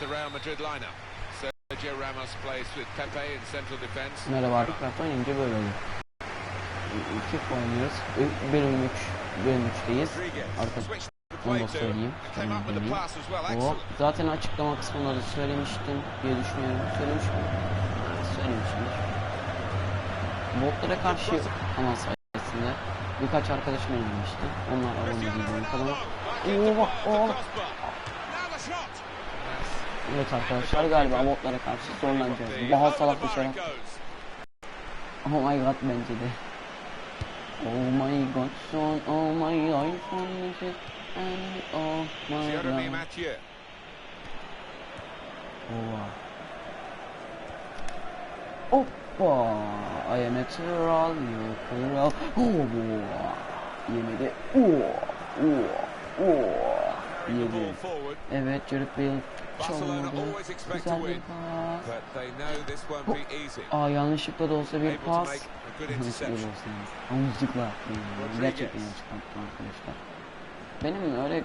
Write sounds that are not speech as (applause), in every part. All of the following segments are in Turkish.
the Real Madrid lineup. Sergio Ramos plays with Pepe in central defence. Merhaba Minecraft oynayınca böyle oluyor. İki oynuyoruz. Bölüm 3, bölüm 3'teyiz. Rodriguez Arka switched the onu play da to söyleyeyim. O zaten açıklama kısmında da söylemiştim diye düşünüyorum. Söylemiş miyim? Söylemişimdir. Botlara karşı kanal sayesinde birkaç arkadaşım oynamıştı. Onlar abone değil kanalı. Oo, oo. Evet arkadaşlar galiba botlara karşı zorlanacağız. Daha salak bir şey yap. Oh my god bence de. Oh my god son, oh my on this and oh my god. Mathieu. Oh. Hoppa. I am natural, you natural. Oh, Yemedi. Oh, oh, oh. Carrying the ball Yedi. Evet, Jared Bale Expect to Güzel bir pas. Aa yanlışlıkla da olsa bir pas. Yanlışlıkla da olsa. Yanlışlıkla. Yani. Gerçekten yanlışlıkla arkadaşlar. Benim öyle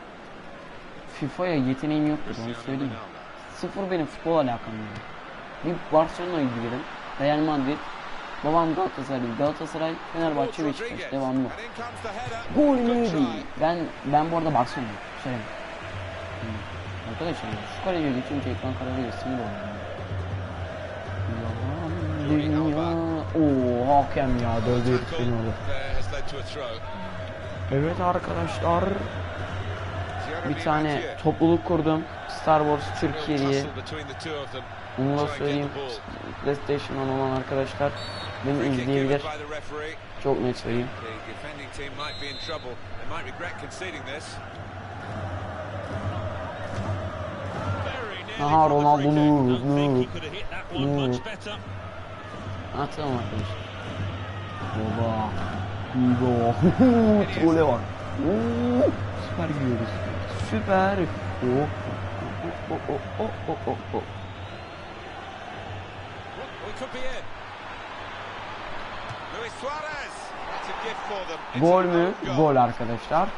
FIFA'ya yeteneğim yoktur onu söyleyeyim. Sıfır benim futbol alakam yok. Bir Barcelona'ya giderim. Real Madrid. Babam Galatasaray, Galatasaray, Fenerbahçe, Beşiktaş. Header. Gol try. Ben ben bu arada Barcelona'yım. Söyleyeyim. Hmm. Arkadaşlar şu kaleciye geçince ekran kararıyor sinir oluyor. Yalan dünya. Oo hakem ya dövdü beni throw. Evet arkadaşlar bir tane topluluk kurdum. Star Wars Türkiye diye. Onu da söyleyeyim. PlayStation'dan olan arkadaşlar beni izleyebilir. Çok net söyleyeyim. Much better. Atalım arkadaşlar. Baba. Hugo. (laughs) Trole var. Oo, Süper gidiyoruz. Süper. Oh. Oh oh oh oh oh oh. Well, it could be in. Luis Suarez. That's a gift for them. It's Gol mü? Gol arkadaşlar.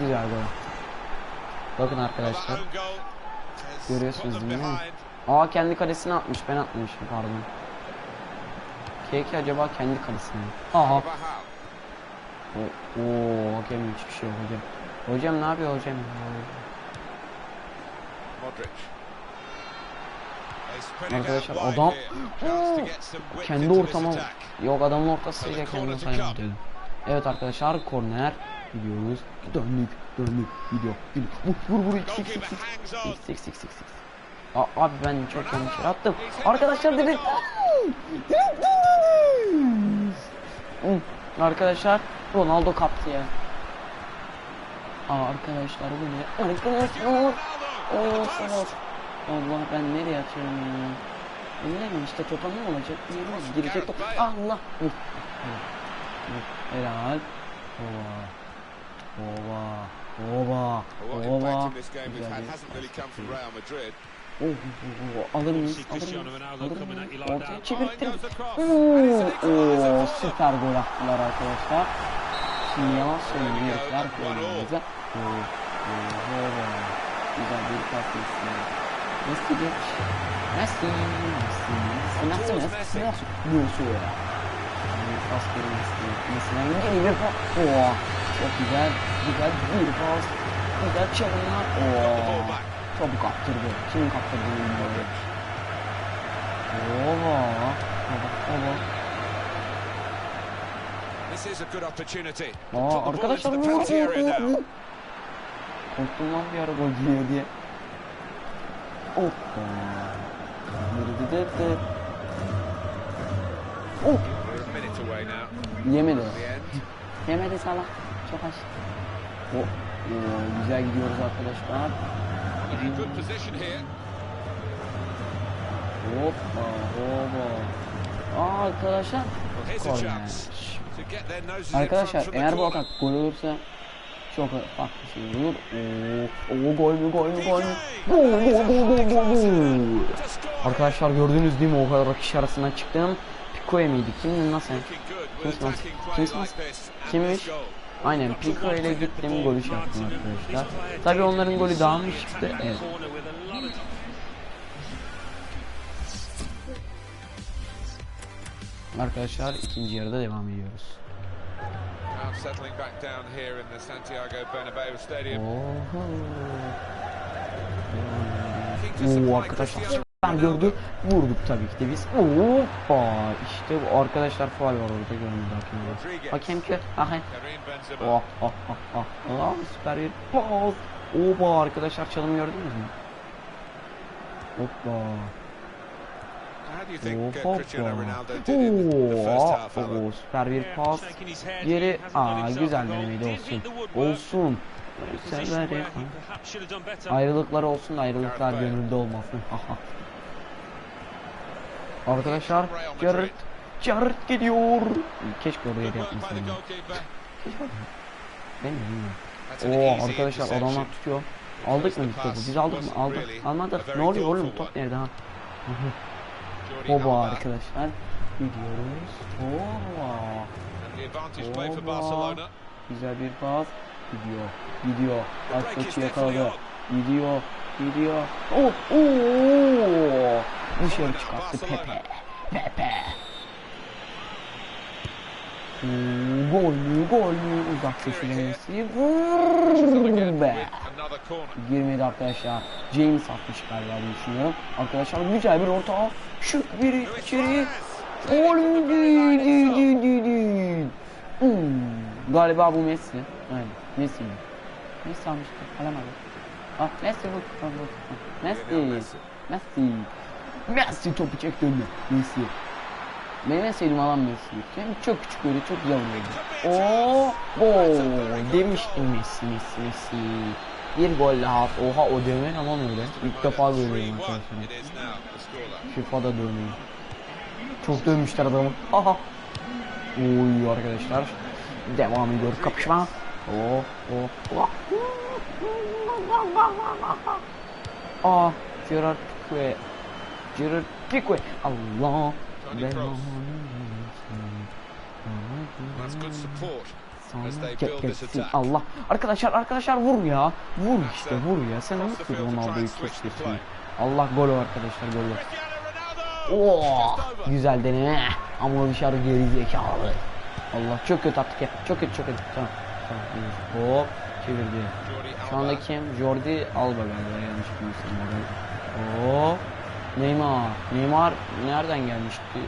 Güzel gol. Bakın arkadaşlar. Görüyorsunuz değil mi? Aa kendi kalesine atmış. Ben atmamışım pardon. Keki acaba kendi kalesine mi? Aha. Carvajal. O- Oo hakem hiçbir şey yok hocam. Hocam ne yapıyor hocam? Arkadaşlar adam kendi ortama yok adamın ortasıyla come. dedim. Evet arkadaşlar korner gidiyoruz. Döndük döndük gidiyor. gidiyor. Vur vur vur. Sik sik sik. Sik sik sik sik. Aa, abi ben çok yanlış yere attım. Arkadaşlar direkt Arkadaşlar Ronaldo kaptı ya. Aa, arkadaşlar bu ne? Arkadaşlar. Ol. Allah ben nereye atıyorum ya? Mi işte topa ne olacak? Girecek top. Allah. Hı. Hı. Hı. Helal. Ova. Ova. Ova. Well, what Ova. impact in this game we've Güzel had bir- hasn't really come from Real Madrid. Oh, oh, oh, alır mıyız? See Alır Cristiano mıyız? Ronaldo Alır coming at mıyız? you like Ortaya that. çevirttim. Oh, he goes across. Oo, And it's an equaliser oo, for them. süper gol attılar arkadaşlar. Şimdi yalan söylüyorum There we go, herifler one all. golümüze. Oo, oo, oo. Güzel bir pas Messi. Messi geç. Messi, Messi, Messi, Messi, Towards Messi, Messi. Messi. Messi ya. Bir pas geri Messi. Messi'den geri bir pas. Oo, çok güzel, güzel bir pas. Güzel. Got the ball Oo, topu kaptırdı. Kimin kaptırdı bilmiyorum. Ova. Ova. Ova. This is a good opportunity. Aa, arkadaşlar vur vur vur vur. Korktum lan bir ara gol geliyor diye. Hoppa. Oh. Now. Yemedi. Yemedi Salah. Aç. Oh. Oo, güzel gidiyoruz arkadaşlar. In a good position here. Hoppa. Hoppa. Aa arkadaşlar. Arkadaşlar eğer bu atak gol olursa çok farklı bir şey olur. Oo, oo gol mü gol mü gol mü? Gol gol gol gol gol. Arkadaşlar gördünüz değil mi o kadar kişi arasından çıktım. Pico'ya mıydı? Lan? like this and Kimmiş? Aynen Pico ile gittim golü çarptım arkadaşlar. Tabi onların golü daha mı çıktı? Evet. Arkadaşlar ikinci yarıda devam ediyoruz. Oho. Oo arkadaşlar ben gördü. Vurduk tabii ki de biz. Hoppa işte bu arkadaşlar faal var orada görmedi hakem. Rodriguez. Hakem ki. Benzema. Oh oh oh oh. Oh süper bir pas. Oba arkadaşlar çalım gördünüz mü? Hoppa. How do you think Hoppa. Cristiano Ronaldo did in the, the first Oo, half, Alan? oo, süper bir pas. Geri aa güzel denemeydi olsun. Olsun. Sever ya. Ayrılıklar olsun ayrılıklar gönülde olmasın. Arkadaşlar Jared Jared gidiyor. Keşke oraya da yapmasaydım. Ben de bilmiyorum. Oo arkadaşlar adamlar tutuyor. Aldık mı biz topu? Biz aldık mı? Aldık. Almadık. Ne oluyor oğlum? Top nerede ha? Jordi Oba Alba. arkadaşlar. Gidiyoruz. Oba. And the advantage play for Oba. Barcelona. Güzel bir pas. Gidiyor. Gidiyor. İs definitely yakaladı. Gidiyor. Gidiyor. Oh, oo. Dışarı çıkarttı Pepe. Pepe. Oo, Gol mü? Gol mü? Uzak köşelemesi. Vurr be. Girmedi arkadaşlar. James atmış galiba. Arkadaşlar güzel bir orta. Şık bir içeri. Gol mü? Değil, değil, değil, değil, değil. Hmm. Galiba bu Messi. Aynen. Messi mi? Messi almıştı. Ah Messi bu. Ah, bu. Ah, Messi. Messi. Messi. Topu çekti önüne. Messi. Benim en sevdiğim alan Messi. Hem çok küçük böyle çok vuruyordu. Oo, gol demiştim Messi, Messi, Messi. Bir gol daha. Oha o dövme ne lan öyle. İlk defa görüyorum 3-1-1 arkadaşlar. FIFA'da dövmeyi. Çok dövmüşler adamı. Aha. Oy arkadaşlar. Devam ediyor kapışma. Oh, oh, oh. Aa, (laughs) Gerard Pique. Gerard Pique. Allah. Attack. Allah. Arkadaşlar arkadaşlar vur ya. Vur işte vur ya. Sen try Ronaldo'yu play. Allah gol arkadaşlar gol o. Cristiano Ronaldo. Just over. güzel deneme. Ama dışarı geri zekalı. Allah çok kötü attık ya. Çok kötü çok kötü. Tamam. Tamam. Hop çevirdi. Jordi Şu Alba. anda kim? Jordi Alba galiba yanlış bilmiyorsam. Hop. Neymar. Neymar nereden gelmişti?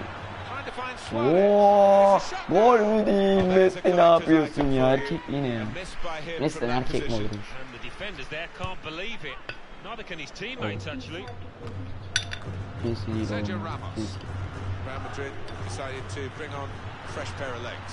Oo, gol mü değil? Oh, Messi ne yapıyorsun ya? for you. Erkek yine ya. Messi'den erkek mi olurmuş? Actually. Messi. Messi. Real Madrid decided to bring on fresh pair of legs.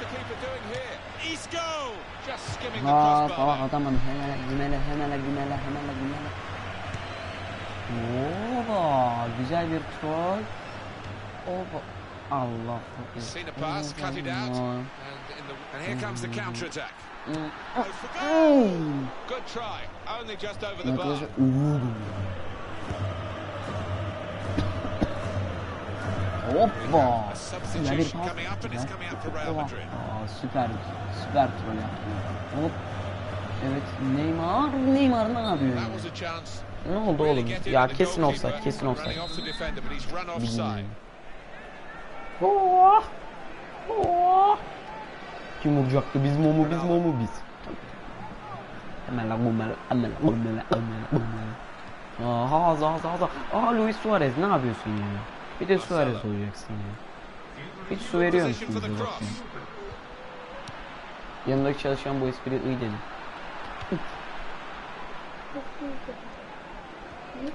the keeper doing here? Isco. Just skimming the Ha crossbar. salak atamadı. Hemen gümele hemen gümele hemen gümele. Oba güzel bir troll. Oba. Allah. Seen a pass, cut it out, and, in the, and here comes the counter attack. Hmm. Goes. Good try, only just over the bar. For Real Oha. Madrid. Aa, süper süper troll yaptı. Hop. Evet Neymar Neymar ne yapıyor. Ne oldu oğlum? Ya kesin offside kesin offside. Run offside. Oh! Oh! Kim vuracaktı? Biz mi o mu biz o mu biz? Hemen la hemen hemen hemen hemen hemen. Aa haza haza haza. Aa Luis Suarez ne yapıyorsun ya? Bir de Suarez olacaksın ya. Hiç su veriyor musunuz cross. Yanındaki çalışan bu espri iyi dedi.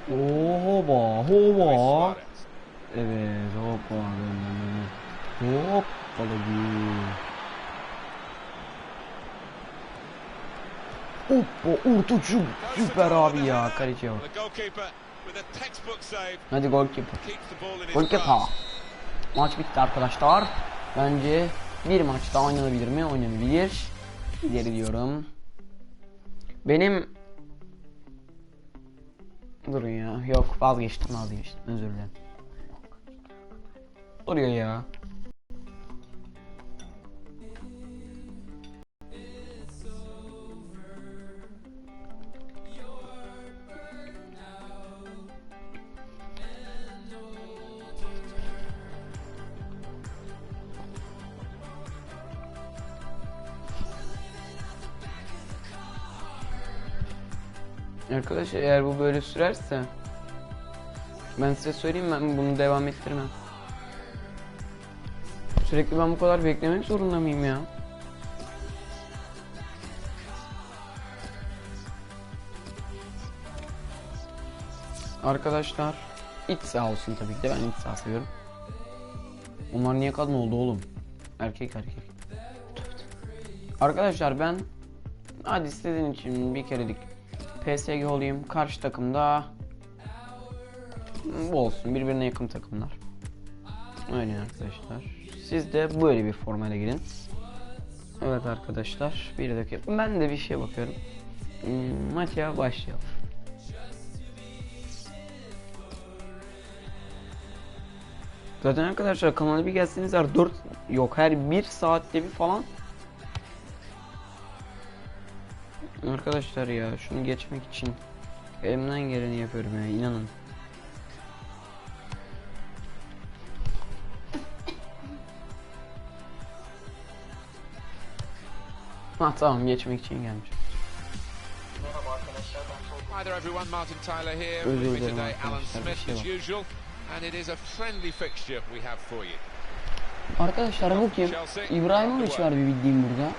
Hoba hoba. Evet hoppa. Hop. Balogun. Hoppa ortucu süper abi ya kaleci bak. Hadi in his Goalkeeper. grasp. Maç bitti arkadaşlar. Bence bir maç daha oynanabilir mi? Oynanabilir. İleri diyorum. Benim Durun ya. Yok vazgeçtim vazgeçtim. Özür dilerim. Duruyor ya. Arkadaşlar eğer bu böyle sürerse ben size söyleyeyim ben bunu devam ettirmem. Sürekli ben bu kadar beklemek zorunda mıyım ya? Arkadaşlar iç saha olsun tabii ki de ben iç saha seviyorum. Onlar niye kadın oldu oğlum? Erkek erkek. Arkadaşlar ben hadi sizin için bir kerelik PSG olayım. Karşı takımda bu olsun. Birbirine yakın takımlar. Öyle arkadaşlar. Siz de böyle bir formale girin. Evet arkadaşlar. Bir dakika. Ben de bir şeye bakıyorum. Hmm, Maça başlayalım. Zaten arkadaşlar kanala bir gelseniz her 4 yok her 1 saatte bir falan Arkadaşlar ya şunu geçmek için elimden geleni yapıyorum ya inanın. (coughs) Ha tamam geçmek için gelmiş. Hi there everyone, Martin Tyler here Özür dilerim arkadaşlar, bir Smith şey var. usual, and it is a friendly fixture we have for you. Arkadaşlar kim? İbrahimovic var bir bildiğim burada.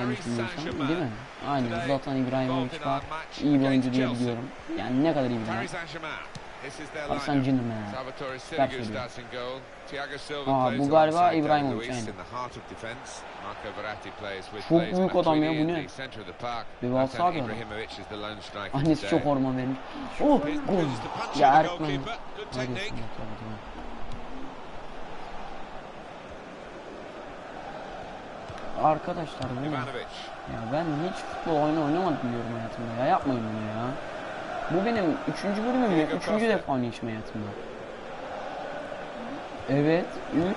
Yanlış bilmiyorsam değil mi? Aynen Zlatan İbrahimovic var. İyi bir oyuncu diye biliyorum. Yani ne kadar iyi Arsene lineup. Cinderman. Süper söylüyor. Aa, bu galiba İbrahimovic, aynen. Çok büyük adam ya, bu ne? park. Bir adam. Annesi çok hormon vermiş. Oh, gol. Ya Erkman. Hadi technique. bismillah, tabii, tabii. Arkadaşlar bu ne? Ya ben hiç futbol oyunu oynamadım diyorum hayatımda ya yapmayın bunu ya. Bu benim üçüncü bölümüm ya. Üçüncü defa oynayışım hayatımda. Evet. Üç.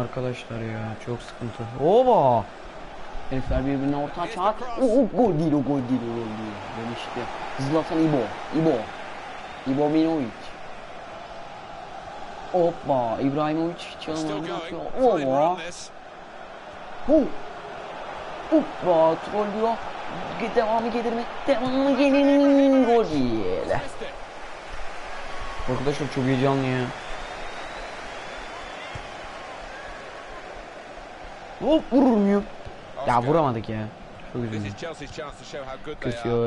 Arkadaşlar ya çok sıkıntı. Oba! Herifler birbirine orta açar. O, o gol değil o gol değil o gol değil. Ben işte. Zlatan İbo. İbo. İbo Minovic. Hoppa. İbrahimovic çalımlarını run this. Hu. Hoppa. Troll diyor. Devamı gelir mi? Devamı gelir mi? Gol değil. Arkadaşlar çok heyecanlı ya. Hop vurur muyum? Ya vuramadık ya.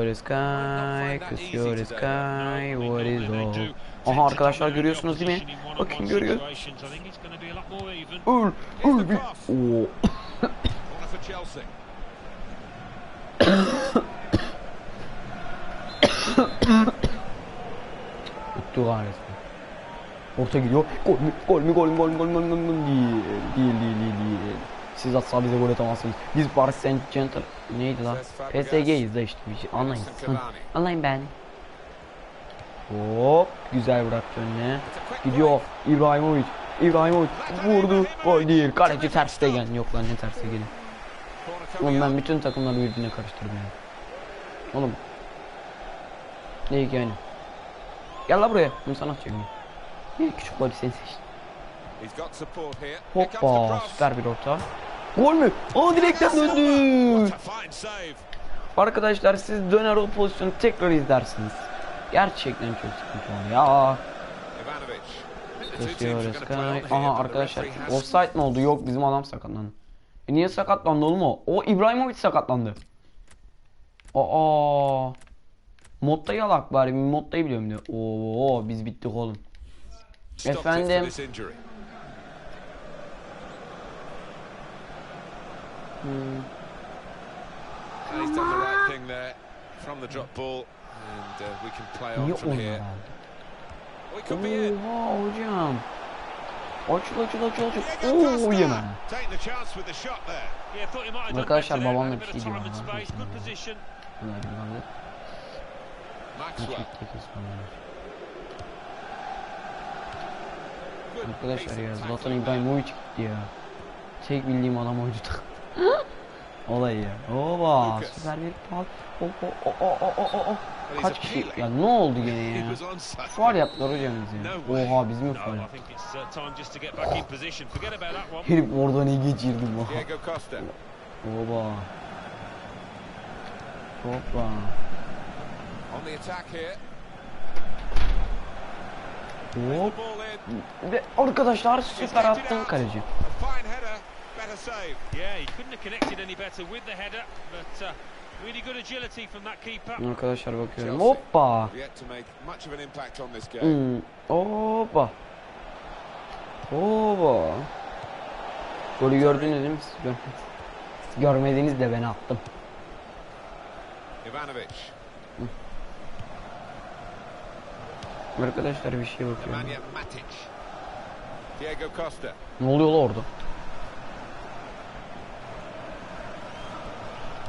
The sky, the sky, what is all? Aha arkadaşlar görüyorsunuz değil mi? Bakın görüyor. Öl, öl bir. Oo. Tuttu gayret. Orta gidiyor. Gol mü? Gol mü? Gol mü? Gol mü? Gol mü? Gol mü? Değil, değil, değil, değil. Siz atsa bize gol atamazsınız. Biz Paris Saint Germain neydi lan? PSG'yiz da işte bir şey. Anlayın. Anlayın ben. Hop. Güzel bıraktı önüne. Gidiyor. İbrahimovic. İbrahimovic vurdu. Gol değil. Kaleci ters Stegen. Yok lan ne ters Stegen'i. Oğlum ben bütün takımları birbirine karıştırdım ya. Oğlum. Ne ki yani? Gel la buraya. Bunu sana atacağım. Ne küçük body seni seçtim. Hoppa süper bir orta. Gol mü? Aa direkten döndü. Arkadaşlar siz döner o pozisyonu tekrar izlersiniz. Gerçekten çok sıkıntı ya. Aha arkadaşlar offside mi oldu? Yok bizim adam sakatlandı. E niye sakatlandı oğlum o? O İbrahimovic sakatlandı. Aa. Modda yalak bari moddayı biliyorum diyor. Oo biz bittik oğlum. Efendim. This injury. And he's done the right thing there from the drop ball, and uh, we can play Niye on from here. could be hocam. Açıl açıl açıl açıl. Oo yeme. Arkadaşlar, babamla bir şey diyor Arkadaşlar ya Zlatan. İbrahimovic gitti ya. Tek bildiğim adam oydu takım. Olay ya. Oba Lucas. süper bir pas. O o o o o o o Kaç kişi? Ya ne oldu gene (laughs) ya? Var yaptılar hocam bizi. No way. Oha biz mi No, faul? I think it's uh. Herif oradan iyi. Diego Costa. Oba. Hoppa. On the attack here. Hop. Ve arkadaşlar süper attın kaleci. Better save. Yeah, he couldn't have connected any better with the header, but uh, really good agility from that keeper. Arkadaşlar bakıyorum. Hoppa. Yet to make much of an impact on this game. Hmm. Hoppa. Hoppa. Golü gördünüz değil mi? Siz görmediniz. Siz Görmediniz de ben attım. Ivanovic. Arkadaşlar bir şey bakıyorum. Diego Costa. Ne oluyor la orada?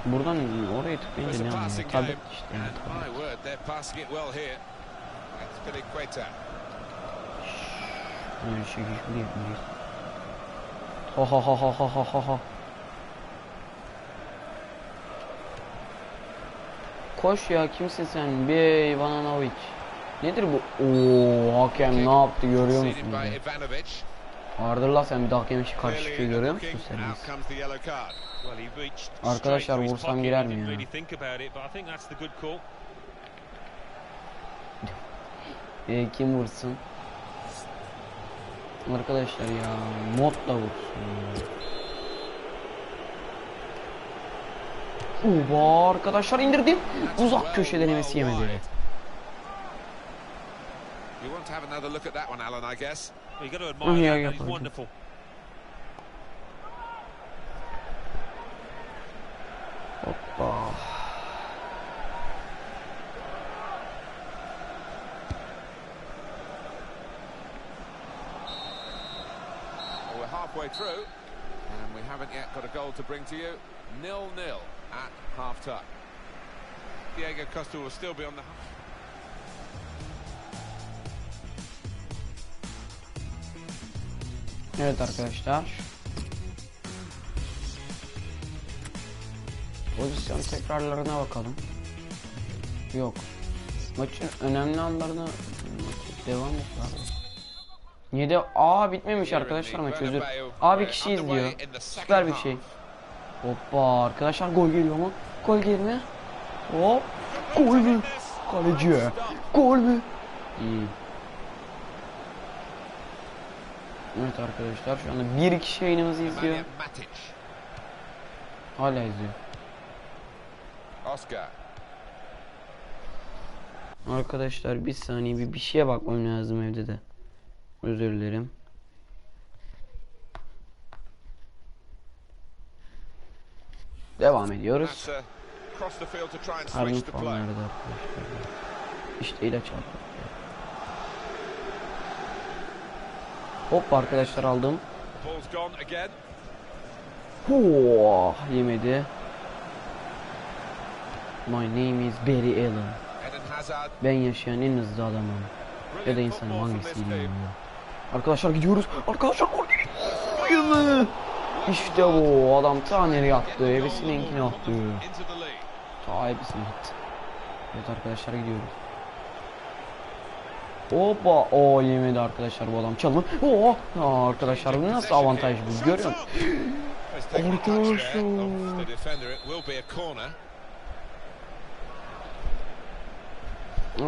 Buradan oraya tıklayınca ne anlıyor? game. işte. And tablet. my word, they're passing it well here. It's Piliqueta. Öyle şey yapmayacağız. Ha ha ha ha ha ha ha. Koş ya kimsin sen? Bey Ivanovic. Nedir bu? Oo hakem ne yaptı görüyor Conceded la sen bir daha hakemin karşı çıkıyor görüyor musun reached Arkadaşlar, vursam girer mi ya? (laughs) E, kim vursun? Arkadaşlar ya modla vursun. Oba arkadaşlar indirdim. Uzak köşe denemesi yemedi. You want to have another look at that one, Alan, I guess. Well, you've got to Oh, yeah, that. yeah, He's wonderful. Hoppa. Well, we're halfway through, and we haven't yet got a goal to bring to you. Nil-nil at half-time. Diego Costa will still be on the... Evet arkadaşlar. Pozisyon tekrarlarına bakalım. Yok. Maçın önemli anlarına devam et abi. 7 Aa bitmemiş arkadaşlar maç özür. Abi kişi izliyor. Süper bir şey. Hoppa arkadaşlar gol geliyor mu? Gol gelir mi? Hop. Gol mü? Kaleci. Gol mü? İyi. Evet arkadaşlar şu anda bir kişi yayınımızı izliyor. Hala izliyor. Oscar. Arkadaşlar bir saniye bir bir şeye bakmam lazım evde de. Özür dilerim. Devam ediyoruz. Puan play. nerede arkadaşlar? İşte ilaç aldım. Hop arkadaşlar aldım. Oh, yemedi. My name is Barry Allen. Ben yaşayan en hızlı adamım. Ya da insanım team. ya. Arkadaşlar gidiyoruz. Arkadaşlar gol geliyor. İşte bu adam ta nereye attı? Ebesininkini attı. Ta ebesini attı. Evet arkadaşlar gidiyoruz. Hoppa. O yemedi arkadaşlar bu adam. Çalın. Oo. Arkadaşlar bu nasıl avantaj bu? Görüyor musun?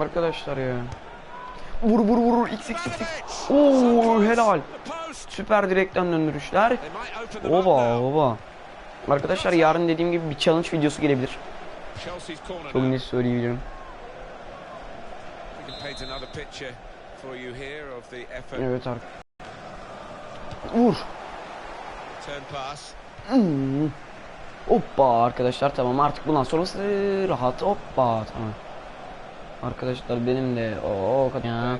Arkadaşlar. ya. Vur vur vur. X x x. Oo helal. Süper direkten döndürüşler. Oba oba. Arkadaşlar yarın dediğim gibi bir challenge videosu gelebilir. Çok net söyleyebilirim. paint another picture for you here of the effort. Evet ar Vur. Turn pass. Hmm. Hoppa arkadaşlar tamam artık bundan sonrası rahat hoppa tamam. Arkadaşlar benim de o kadar ya.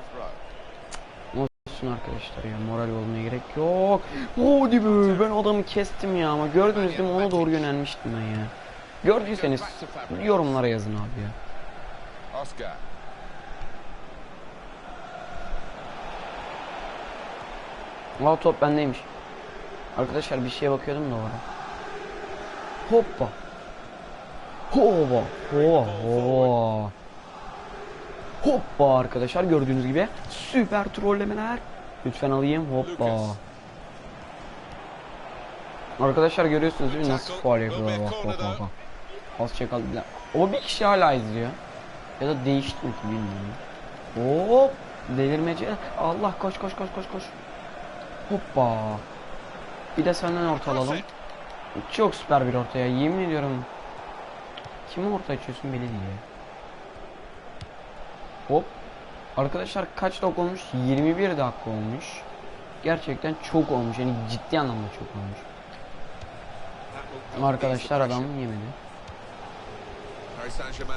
Olsun arkadaşlar ya moral olmaya gerek yok. Hadi be ben adamı kestim ya ama gördünüz değil mi ona doğru yönelmiştim ben ya. Gördüyseniz yorumlara yazın abi ya. Oscar. Aa top bendeymiş. Arkadaşlar bir şeye bakıyordum da orada. Hoppa. Hoppa. Hoppa. Hoppa arkadaşlar gördüğünüz gibi süper trollemeler. Lütfen alayım hoppa. Arkadaşlar görüyorsunuz değil mi nasıl faul yapıyorlar bak bak bak. bak. Az çakal. O bir kişi hala izliyor. Ya da değişti mi bilmiyorum. Hop. Delirmece. Allah koş koş koş koş koş. Hoppa. Bir de senden orta alalım. Çok süper bir ortaya. Yemin ediyorum. Kime orta açıyorsun belli değil. Hop. Arkadaşlar kaç dakika olmuş? 21 dakika olmuş. Gerçekten çok olmuş. Yani ciddi anlamda çok olmuş. Arkadaşlar adam yemedi.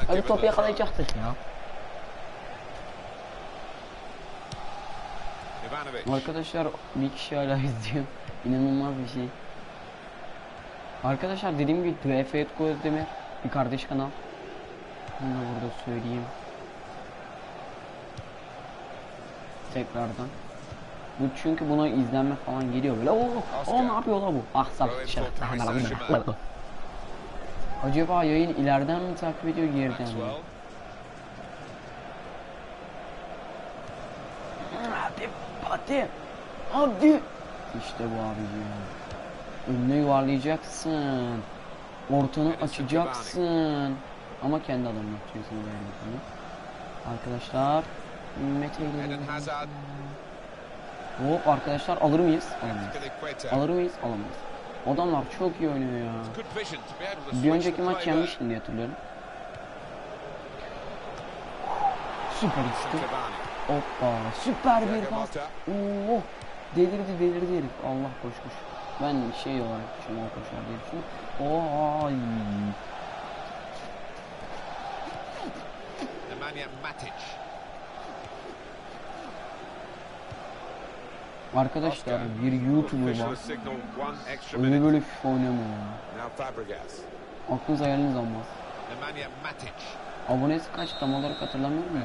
Hadi topu yakalayacaktık ya. Arkadaşlar bir kişi hala (laughs) izliyor. İnanılmaz bir şey. Arkadaşlar dediğim gibi DF Etko Özdemir bir kardeş kanal. Bunu da burada söyleyeyim. Tekrardan. Bu çünkü buna izlenme falan geliyor böyle. Oo, o ne yapıyor la bu? Ah Saint-Germain. Acaba yayın ileriden mi takip ediyor geriden mi? Maxwell. Hadi hadi. Hadi. İşte bu abiciğim. Önüne yuvarlayacaksın. Ortanı açacaksın. Ama kendi yani bunu. Arkadaşlar. Mete ile-. Hop arkadaşlar alır mıyız? Alamayız. Alır mıyız? Alamayız. Adamlar çok iyi oynuyor ya. Bir önceki maç yenmiştim diye hatırlıyorum. Süper işte. Hoppa süper bir pas. Oo, delirdi delirdi herif. Allah koş koş. Ben şey olarak düşünüyorum koşar diye düşünüyorum. Matic. Arkadaşlar bir YouTuber var. Öyle böyle FIFA oynamıyor ya. Aklınız hayaliniz almaz. Nemanja Matic. Abonesi kaç tam olarak hatırlamıyorum ya.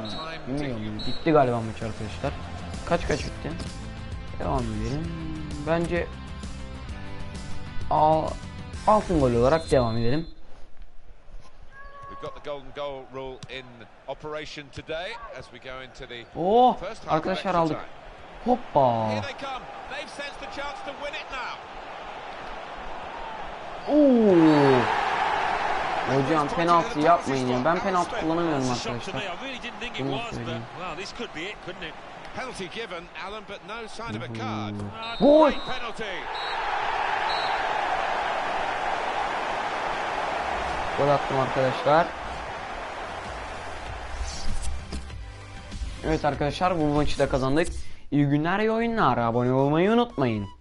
Bilmiyorum. Bitti galiba maç arkadaşlar. Kaç kaç bitti? Devam edelim. Bence Al, altın gol olarak devam edelim. Oh arkadaşlar aldık. Hoppa. Oo. Hocam penaltı yapmayın ya. Ben penaltı kullanamıyorum arkadaşlar. Bunu söyleyeyim. well, this could be it, couldn't it? Penalty given, Alan, but no sign of a card. Gol. penalty. Gol attım arkadaşlar. Evet arkadaşlar bu maçı da kazandık. İyi günler iyi oyunlar. Abone olmayı unutmayın.